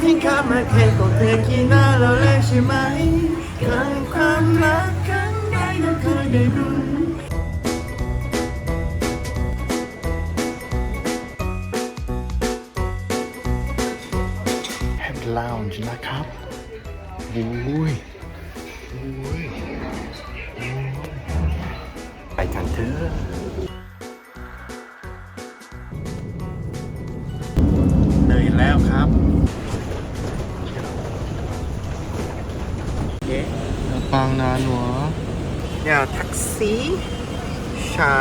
ที่ข้ามาแค่ก็เพียงกี่หน้าเราแลกใช่ไหมเกินความรักครั้งใดก็เคยได้รู้แฮมลาวน์นะครับอุ้ยอุ้ยไปกันเถอะเหนื่อยแล้วครับเย้ปังนานหัว เนี่ยแท็กซี่ใช่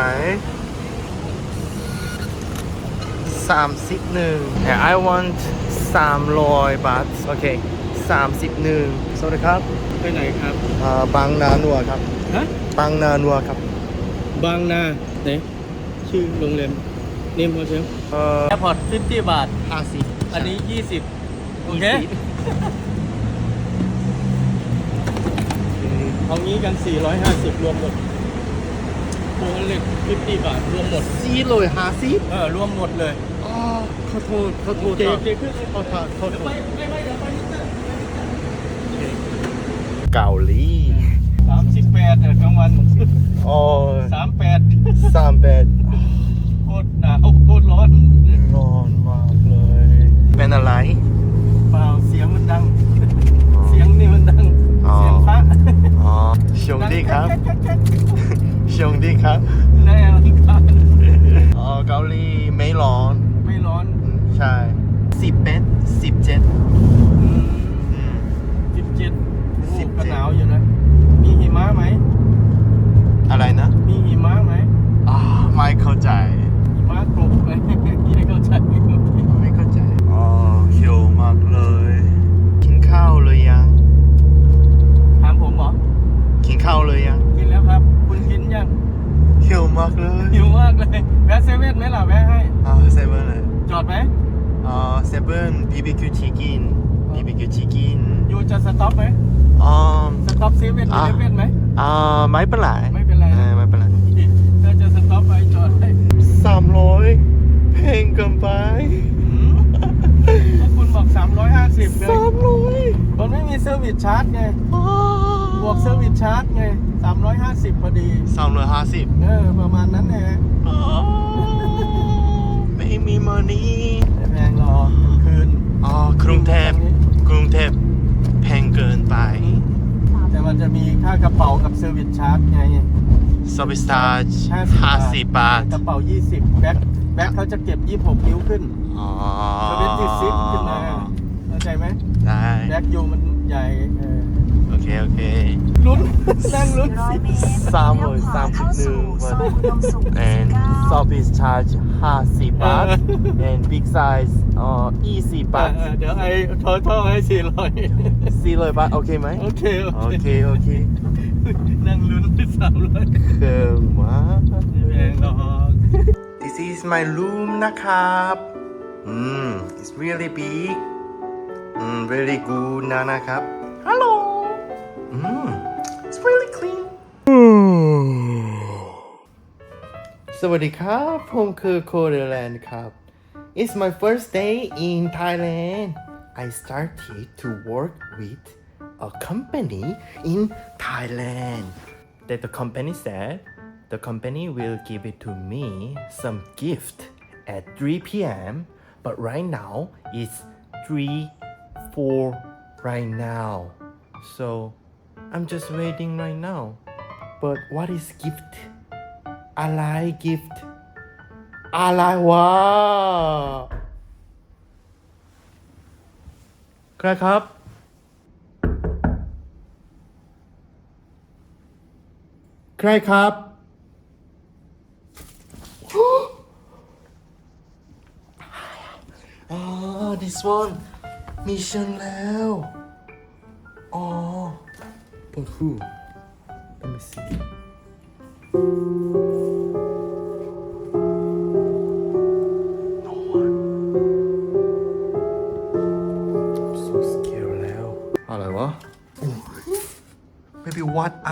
สามสิบหนึ่ง I want สามร้อยบาทโอเคสามสิบหนึ่งสวัสดีครับ ไปไหนครับอ่าบางนานัวครับ ฮะ บางนานัวครับ บางนาไหนชื่อโรงแรมเนมโฮเทลเอ่อแอร์พอร์ตฟิฟตี้บาทห้าสิบอันนี้ยี่สิบโอเค เอางี้กัน 450 รวมหมดโค้เล็ก50บาทรวมหมดสี่ร้อยห้าสิบเออ รวมหมดเลยอ๋อขอโทษขอโทโอษเคครัโอบเคขึ้นเลยขอโทษขอโทไปษไม่ไม่เดี๋ยวไปนิดนึงเกาหลี38เนี่ยกลางวันอ๋อ38สามแปดโคตรหนาวโคตรร้อนร้อนมากเลย เป็นอะไร เปล่าเสียงมันดัง เสียงนี่มันดัง อ๋อ เสียงพระ อ๋อชงดีครับ ชงดีครับแน่ลังคาญอ๋อเกาหลีไม่ร้อน ไม่ร้อนอืมใช่สิบเอ็ดสิบเจ็ดอืมสิบเจ็ดสิบเจ็ดก็หนาวอยู่นะ มีหิมะไหม อะไรนะ มีหิมะไหม อ่าไม่เข้าใจ หิมะกรบไหม ไม่เข้าใจ ไม่เข้าใจ อ๋อหิวมากเลย กินข้าวเลยยัง ถามผมเหรอ กินข้าวเลยยัง กินแล้วครับ คุณกินยัง หิวมากเลย หิวมากเลยแวะเซเว่นไหมล่ะแวะให้ อ่าเซเว่นเลย จอดไหม อ่าเซเว่น BBQ chicken BBQ chicken อยู่ จะสต็อปไหมอ่าสต็อปเซเว่นอะเซเว่นไหมอ่าไม่เป็นไรไม่เป็นไรนะออไม่เป็นไรถ้าจะสต็อปไปจอดให้สามร้อยเพลงเกินไปหืมก็คุณบอก350เลยสามร้อยมันไม่มีเซอร์วิสชาร์จไงบวกเซอร์วิสชาร์จไง350พอดีสามร้อยห้าสิบเออ ประมาณนั้นแหละไม่มีมันนี่ ไม่แพงหรอกกลางคืน อ๋อกรุงเทพกรุงเทพแพงเกินไป แต่มันจะมี ค่ากระเป๋ากับเซอร์วิสชาร์จไงสวิสตาร์50ห้าสิบบาทกระเป๋า 20 แบ็คแบ็คเขาจะเก็บ 26 นิ้วขึ้นอ๋อเซอร์วิสที่ซิปขึ้นมาเข้าใจไหมได้ แบ็คยูมันใหญ่เออ โอเค โอเค ลุ้นนั่งลุ้น400เมตรสามหมื่นสามสิบหนึ่งเข้าสู่ซอยอุดมสุข and 49 service charge ห้าสิบบาท and big size อ่อยี่สิบบาทเออเดี๋ยวไอ้ทอท่อให้400สี่ร้อยบาทโอเคไหมโอเคโอโอเคเคโอเคนั่งลุ้นสามร้อยเครื่องมากไม่แพงหรอก This is my room นะครับอืม it's really big อืม really good นะนะครับ Hello อืม วัสดีครับ ผมคือโคเดแลนด์ครับ It's my first day in Thailand I started to work with a company in Thailand that the company said the company will give it to me some gift at 3 p.m. But right now it's 3 4 right now. So I'm just waiting right now. But what is gift? อะไร gift อะไรวะใครครับ ใครครับ อ๋อ this one มีฉันแล้ว อ๋อ but who let me see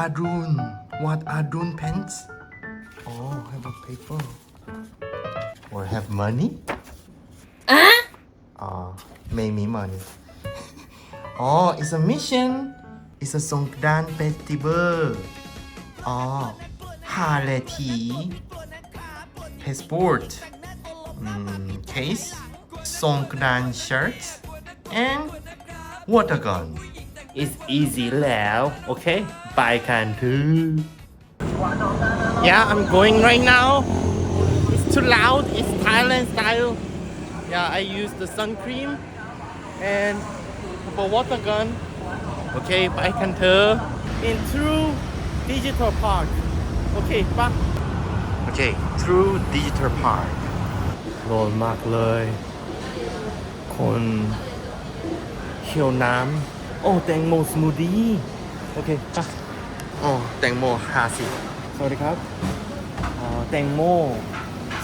what Arun what Arun pants Oh have a paper or have money อ่าไม่มี money อ๋อ it's a mission it's a สงกรานต์ festival อ๋อฮาเลทีเพสปอร์ต mm, case สงกรานต์ shirts and water gun it's easy แล้ว okay ไปกันเถอะ yeah I'm going right now it's too loud it's Thailand style yeah I use the sun cream and for water gun okay ไปกันเถอะ in through digital park okay ปะ okay through digital park ร้อนมากเลย คนเขียวน้ำ โอ้ แตงโมสมูทตี้โอเคปะ อ๋อแตงโมห้าสิบสวัสดีครับอ๋อแตงโม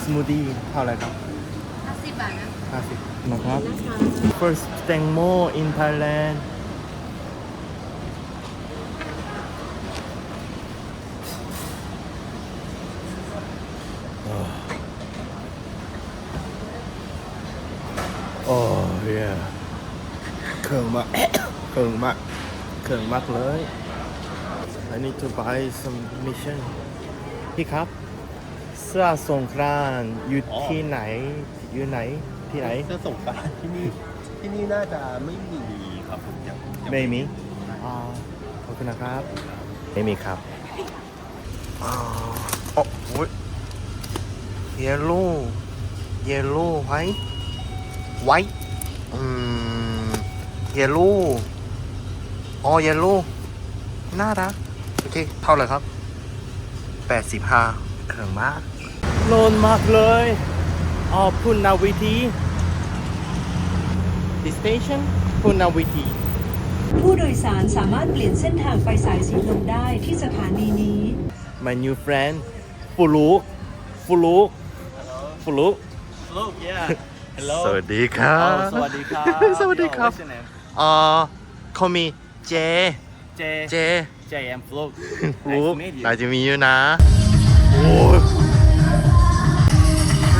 สมูทตี้เท่าไหร่ครับ50บาทนะห้าสิบนะครับ first แตงโม in Thailand Oh yeah เครื่องมาก เครื่องมาก เครื่องมากเลย I need to buy some mission พี่ครับ เสื้อสงกรานต์อยู่อ๋อ ที่ไหน อยู่ไหน ที่ไหนเสื้อส่งกรารที่นี่ที่นี่น่าจะไม่มีครับผมยังยังไม่มีอ่าขอบคุณนะครับ ไม่มีครับอ่าโอ้โหเยลโล่เยลโล่ไว้ไว้อืมเยลโล่อ๋อเยลโล่น่ารัก โอเคเท่าไหร่ครับ85เครื่องมากโลนมากเลยอ๋อพุนนาวิธี The station พุนนาวิธีผู้โดยสารสามารถเปลี่ยนเส้นทางไปสายสีลมได้ที่สถานีนี้ my new friend ฟูลุกฟูลุกฟูลุก Hello yeah Hello สวัสดีครับ สวัสดีครับ สวัสดีครับ What's your name? อ่าเขามีเจ J เจ J M Fluke ฟูลุก Nice to meet you น่าจะมีอยู่นะโอ้ย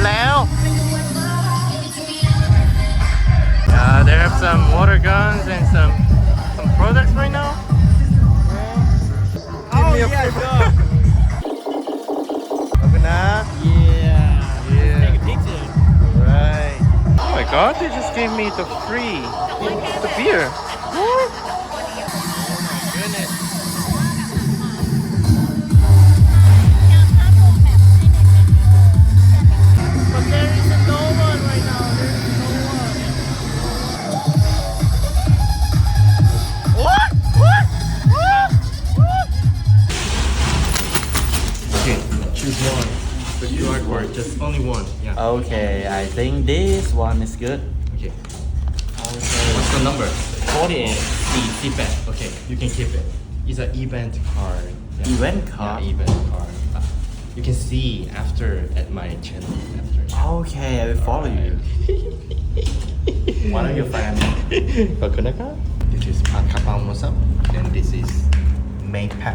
แล้ว Yeah, they have some water guns and some some products right now. Oh yeah sure ขอบคุณนะ Yeah Yeah. Take a picture Right. Oh my god, they just gave me the free the beer. Goodness Choose one. The QR code, just only one. Yeah. Okay, I think this one is good. Okay. What's the number? 48. E-event. Okay, you can keep it. It's an event card. Yeah. Event Yeah, card? event card. Uh, You can see after at my channel after. Okay, I will follow you. One of your friends. ขอบคุณนะครับ This is ผัดกะเพราหมูสับ and this is ไม่ผั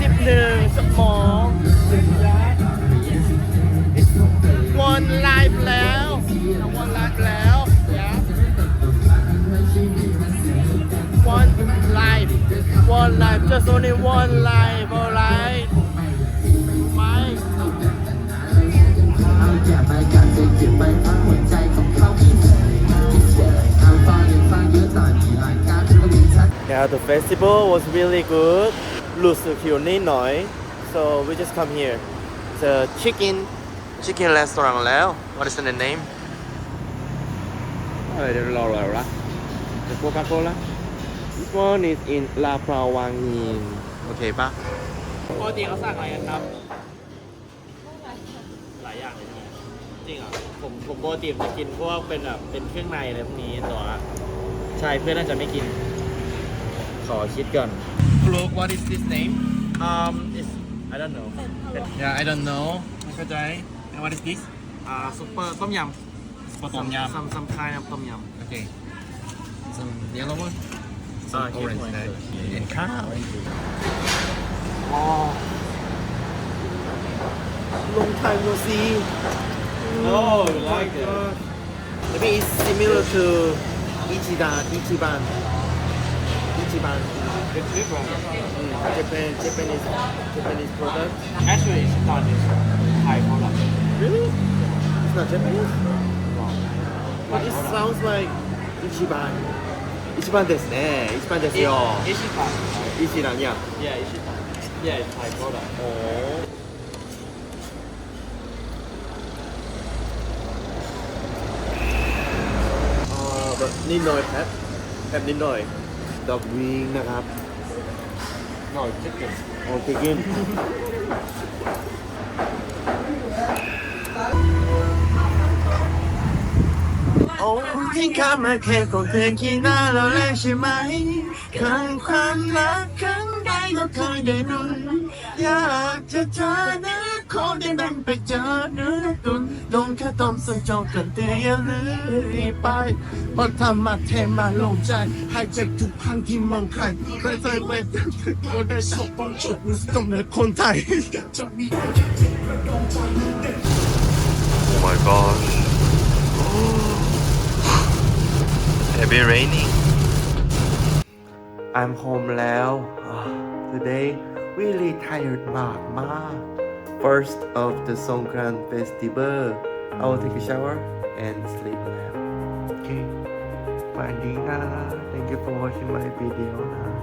สิบหนึ่งสมอง one live แล้ว one live แล้ว yeah one live one live just only one life ชัด Yeah, the festival was really good. รู้สึกหิวนิดหน่อย so we just come here. It's a chicken chicken restaurant แล้ว What is the name? อะไรเดี๋ยวรอรอละ The Coca-Cola. This one is in La Prawangi. โอเคปะปกติเขาสั่งอะไรกันครับ หลายอย่างเลยใช่ไหมจริงเหรอผมผมปกติจะกินพวกเป็นแบบเป็นเครื่องในอะไรพวกนี้แต่ว่าใช่เพื่อนน่าจะไม่กิน ขอคิดก่อน Look what is this name um it's I don't know Yeah I don't know ไม่เข้าใจ And what is this อ่าซุปเปอร์ต้มยำ ต้มยำ ซัมซัมคายต้มย Okay some yellow one ำ some orange there and ข้าว อ๋อ long time no see Oh, you like it? Maybe it's similar to Ichiban Ichiban Ichiban. It's different. Mm, Japan, Japanese, Japanese product. Actually, it's not this Thai product. Really? It's not Japanese? No. But it sounds like Ichiban. Ichiban desu ne. Ichiban desu yo. Ichiban. Ichiban, yeah. Yeah, Ichiban. Yeah, it's Thai product. Oh. Uh, but นิดหน่อยครับแบบนิดหน่อย ดอกวิงนะครับ No, chicken. โอเคกิน โอ้ที่ข้ามาแค่ของเธอกี่หน้าเราแรกใช่ไหมขังความรักครั้งใดก็เคยได้รู้อยากจะเจอเนื้อ ขอได้ดันไปเจอเนื้อตุนลงแค่ต้มสังจงกันเตียลืมไปเพราะทำมาเทมาลงใจให้เจ็บทุกครั้งที่มองใครเคยเคยไปก็ได้ชอบป้องจุดต้องเหนือคนไทยจะมี Oh my gosh. Heavy raining. I'm home แล้ว Today really tired มากมาก First of the Songkran Festival I will take a shower and sleep แล้ว Okay ฝันดีนะ Thank you for watching my video นะฝันดีนะ